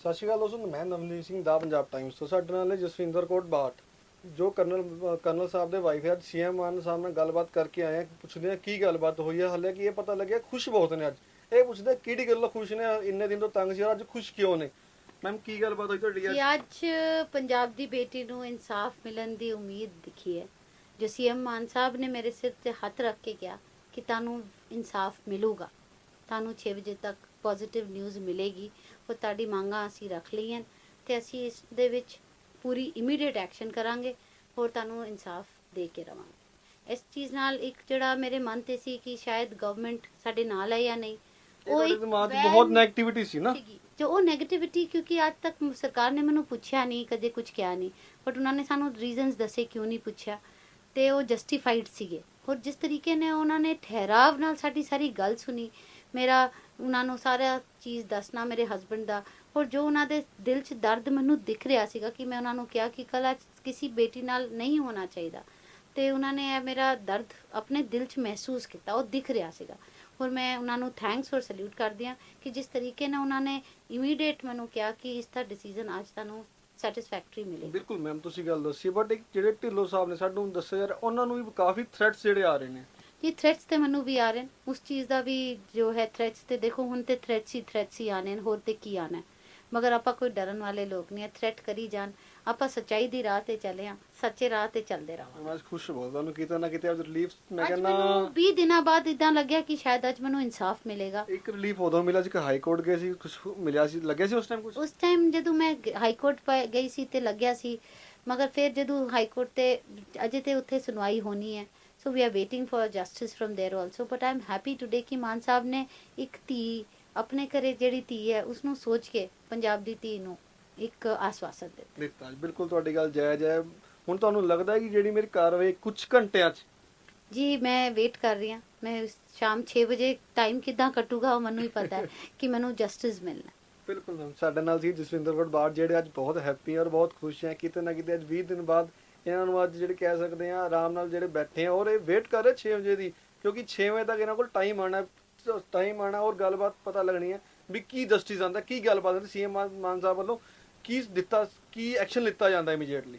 ਸਤਿ ਸ਼੍ਰੀ ਅਕਾਲ ਦੋਸਤੋ, ਮੈਂ ਨਵਨੀਤ ਸਿੰਘ ਦਾ ਪੰਜਾਬ ਟਾਈਮਸ ਤੋਂ। ਸਾਡੇ ਨਾਲ ਹੈ ਜਸਵਿੰਦਰ ਕੌਰ ਬਾਟ ਜੋ ਕਰਨਲ ਕਰਨਲ ਸਾਹਿਬ ਦੇ ਵਾਈਫ ਹੈ। ਅੱਜ ਸੀਐਮ ਮਾਨ ਸਾਹਿਬ ਨਾਲ ਗੱਲਬਾਤ ਕਰਕੇ ਆਏ ਆ ਪੁੱਛਦੇ ਆ ਕੀ ਗੱਲਬਾਤ ਹੋਈ ਹੈ। ਹਾਲੇ ਕਿ ਇਹ ਪਤਾ ਲੱਗਿਆ, ਖੁਸ਼ ਬਹੁਤ ਨੇ ਅੱਜ। ਇਹ ਪੁੱਛਦੇ ਕਿਹੜੀ ਗੱਲੋਂ ਖੁਸ਼ ਨੇ, ਇੰਨੇ ਦਿਨ ਤੋਂ ਤੰਗ ਸੀ ਔਰ ਅੱਜ ਖੁਸ਼ ਕਿਉਂ ਨੇ? ਮੈਮ ਕੀ ਗੱਲਬਾਤ ਹੋਈ ਤੁਹਾਡੀ ਅੱਜ? ਕਿ ਅੱਜ ਪੰਜਾਬ ਦੀ ਬੇਟੀ ਨੂੰ ਇਨਸਾਫ ਮਿਲਣ ਦੀ ਉਮੀਦ ਦਿਖੀ ਹੈ। ਜੋ ਸੀਐਮ ਮਾਨ ਸਾਹਿਬ ਨੇ ਮੇਰੇ ਸਿਰ ਤੇ ਹੱਥ ਰੱਖ ਕੇ ਕਿਹਾ ਕਿ ਤੁਹਾਨੂੰ ਇਨਸਾਫ ਮਿਲੂਗਾ। ਤੁਹਾਨੂੰ 6 ਵਜੇ ਤੱਕ ਪੋਜ਼ਿਟਿਵ ਨਿਊਜ਼ ਮਿਲੇਗੀ ਉਹ ਤੁਹਾਡੀ ਮੰਗਾਂ ਅਸੀਂ ਰੱਖ ਲਈਆਂ ਤੇ ਅਸੀਂ ਇਸ ਦੇ ਵਿੱਚ ਪੂਰੀ ਇਮੀਡੀਏਟ ਐਕਸ਼ਨ ਕਰਾਂਗੇ ਹੋਰ ਤੁਹਾਨੂੰ ਇਨਸਾਫ ਦੇ ਕੇ ਰਵਾਂਗੇ। ਇਸ ਚੀਜ਼ ਨਾਲ ਇੱਕ ਜਿਹੜਾ ਮੇਰੇ ਮਨ ਤੇ ਸੀ ਕਿ ਸ਼ਾਇਦ ਗਵਰਨਮੈਂਟ ਸਾਡੇ ਨਾਲ ਹੈ ਜਾਂ ਨਹੀਂ ਤੁਹਾਡੇ ਇੱਕ ਬਹੁਤ 네ਗੇਟਿਵਿਟੀ ਸੀ ਨਾ। ਜੋ ਉਹ 네ਗੇਟਿਵਿਟੀ ਕਿਉਂਕਿ ਅੱਜ ਤੱਕ ਸਰਕਾਰ ਨੇ ਮੈਨੂੰ ਪੁੱਛਿਆ ਨਹੀਂ ਕਦੇ ਕੁਝ ਕਿਹਾ ਨਹੀਂ ਬਟ ਉਹਨਾਂ ਨੇ ਸਾਨੂੰ ਰੀਜ਼ਨਸ ਦੱਸੇ ਕਿਉਂ ਨਹੀਂ ਪੁੱਛਿਆ ਤੇ ਉਹ ਜਸਟੀਫਾਈਡ ਸੀਗੇ। ਹੋਰ ਜਿਸ ਤਰੀਕੇ ਨੇ ਉਹਨਾਂ ਨੇ ਠਹਿਰਾਵ ਨਾਲ ਸਾਡੀ ਸਾਰੀ ਗੱਲ ਸੁਣੀ ਮੇਰਾ, ਉਹਨਾਂ ਨੂੰ ਸਾਰਾ ਚੀਜ਼ ਦੱਸਣਾ, ਮੇਰੇ ਹਸਬੰਡ ਦਾ। ਹੋਰ ਜੋ ਉਹਨਾਂ ਦੇ ਦਿਲ 'ਚ ਦਰਦ ਮੈਨੂੰ ਦਿਖ ਰਿਹਾ ਸੀਗਾ ਕਿ ਮੈਂ ਉਹਨਾਂ ਨੂੰ ਕਿਹਾ ਕਿ ਕੱਲ ਕਿਸੇ ਬੇਟੀ ਨਾਲ ਨਹੀਂ ਹੋਣਾ ਚਾਹੀਦਾ। ਤੇ ਉਹਨਾਂ ਨੇ ਇਹ ਮੇਰਾ ਦਰਦ ਆਪਣੇ ਦਿਲ 'ਚ ਮਹਿਸੂਸ ਕੀਤਾ, ਉਹ ਦਿਖ ਰਿਹਾ ਸੀਗਾ। ਹੋਰ ਮੈਂ ਉਹਨਾਂ ਨੂੰ ਥੈਂਕਸ ਔਰ ਸੈਲੂਟ ਕਰਦੀ ਹਾਂ ਕਿ ਜਿਸ ਤਰੀਕੇ ਨਾਲ ਉਹਨਾਂ ਨੇ ਇਮੀਡੀਏਟ ਮੈਨੂੰ ਕਿਹਾ ਕਿ ਇਸ ਦਾ ਡਿਸੀਜਨ ਅੱਜ ਤੁਹਾਨੂੰ ਸੈਟੀਸਫੈਕਟਰੀ ਮਿਲੇਗਾ। ਬਿਲਕੁਲ ਮੈਮ, ਤੁਸੀਂ ਗੱਲ ਦੱਸੀ ਬਟ ਇੱਕ ਜਿਹੜੇ ਢਿੱਲੋਂ ਸਾਹਿਬ ਨੇ ਸਾਨੂੰ ਦੱਸਿਆ ਯਾਰ, ਉਹਨਾਂ ਨੂੰ ਵੀ ਕਾਫੀ ਥ੍ਰੈਟਸ ਜਿਹੜੇ ਆ ਰਹੇ ਨੇ। ਇਹ ਥ੍ਰੈਟਸ ਤੇ ਮੈਨੂੰ ਵੀ ਆ ਰਹੇ ਨੇ। ਉਸ ਚੀਜ਼ ਦਾ ਵੀ ਜੋ ਹੈ ਥ੍ਰੈਟਸ ਤੇ ਦੇਖੋ ਹੁਣ ਤੇ ਥ੍ਰੈਟਸ ਹੀ ਥ੍ਰੈਟਸ ਹੀ ਆਣੇ ਨੇ ਹੋਰ ਤੇ ਕੀ ਆਣਾ। ਮਗਰ ਆਪਾਂ ਕੋਈ ਡਰਨ ਵਾਲੇ ਲੋਕ ਨਹੀਂ ਹੈ ਥ੍ਰੈਟ ਕਰੀ ਜਾਣ। ਆਪਾਂ ਸੱਚਾਈ ਦੀ ਰਾਹ ਤੇ ਚੱਲੇ ਆ ਸੱਚੇ ਰਾਹ ਤੇ ਚੱਲਦੇ ਰਹਾਂਗੇ। ਮੈਂ ਖੁਸ਼ ਬਹੁਤ ਤੁਹਾਨੂੰ ਕਿਤੇ ਨਾ ਕਿਤੇ ਅੱਜ ਰਿਲੀਫ ਮੈਂ ਕਹਿੰਦਾ ਮੈਨੂੰ 20 ਦਿਨਾਂ ਬਾਅਦ ਇਦਾਂ ਲੱਗਿਆ ਕਿ ਸ਼ਾਇਦ ਅੱਜ ਮੈਨੂੰ ਇਨਸਾਫ ਮਿਲੇਗਾ। ਇੱਕ ਰਿਲੀਫ ਉਦੋਂ ਮਿਲਿਆ ਸੀ ਕਿ ਹਾਈ ਕੋਰਟ ਗਏ ਸੀ ਕੁਝ ਮਿਲਿਆ ਸੀ ਲੱਗਿਆ ਸੀ ਉਸ ਟਾਈਮ ਕੁਝ ਉਸ ਟਾਈਮ ਜਦੋਂ ਮੈਂ ਹਾਈ ਕੋਰਟ ਗਈ ਸੀ ਤੇ ਲੱਗਿਆ ਸੀ ਮਗਰ ਫਿਰ ਜਦੋਂ ਹਾਈ ਕੋਰਟ ਤੇ ਅਜੇ ਤੇ ਉੱਥੇ ਸੁਣਵਾਈ ਹੋਣੀ ਹੈ so we are waiting for justice firm there also but am happy today ਕਿ ਮਾਨ ਸਾਹਿਬ ਨੇ ਇੱਕ ਧੀ ਆਪਣੇ ਘਰੇ ਜਿਹੜੀ ਧੀ ਹੈ ਉਸ ਨੂੰ ਸੋਚ ਕੇ ਪੰਜਾਬ ਦੀ ਧੀ ਨੂੰ ਇੱਕ ਆਸਵਾਸਨ ਦਿੱਤਾ ਬਿਲਕੁਲ ਬਿਲਕੁਲ ਤੁਹਾਡੀ ਗੱਲ ਜਾਇਜ਼ ਹੈ ਹੁਣ ਤੁਹਾਨੂੰ ਲੱਗਦਾ ਹੈ ਕਿ ਜਿਹੜੀ ਮੇਰੀ ਕਾਰਵਾਈ ਕੁਝ ਘੰਟਿਆਂ 'ਚ ਜੀ ਮੈਂ ਵੇਟ ਕਰ ਰਹੀ ਹਾਂ ਮੈਂ ਸ਼ਾਮ 6 ਵਜੇ ਟਾਈਮ ਕਿਦਾਂ ਕੱਟੂਗਾ ਉਹ ਮੈਨੂੰ ਹੀ ਪਤਾ ਹੈ ਕਿ ਮੈਨੂੰ ਜਸਟਿਸ ਮਿਲਣਾ ਬਿਲਕੁਲ ਸਾਡੇ ਨਾਲ ਸੀ ਜਸਵਿੰਦਰ ਵਡਬਾੜ ਜਿਹੜੇ ਅੱਜ ਬਹੁਤ ਹੈਪੀ ਔਰ ਬਹੁਤ ਖੁਸ਼ ਹੈ ਕਿਤੇ ਨਾ ਕਿਤੇ ਅੱਜ 20 ਦਿਨ ਬਾਅਦ ਇਹਨਾਂ ਨੂੰ ਅੱਜ ਜਿਹੜੇ ਕਹਿ ਸਕਦੇ ਆ ਆਰਾਮ ਨਾਲ ਜਿਹੜੇ ਬੈਠੇ ਆ, ਔਰ ਇਹ ਵੇਟ ਕਰ ਰਹੇ 6 ਵਜੇ ਦੀ, ਕਿਉਂਕਿ 6 ਵਜੇ ਤੱਕ ਇਹਨਾਂ ਕੋਲ ਟਾਈਮ ਆਣਾ ਟਾਈਮ ਆਣਾ ਔਰ ਗੱਲਬਾਤ ਪਤਾ ਲੱਗਣੀ ਹੈ ਵੀ ਕੀ ਜਸਟਿਸ ਆਂਦਾ ਕੀ ਗੱਲਬਾਤ ਹੈ ਸੀਐਮ ਮਾਨ ਸਾਹਿਬ ਵੱਲੋਂ ਕੀ ਦਿੱਤਾ, ਕੀ ਐਕਸ਼ਨ ਲਿੱਤਾ ਜਾਂਦਾ ਇਮੀਡੀਏਟਲੀ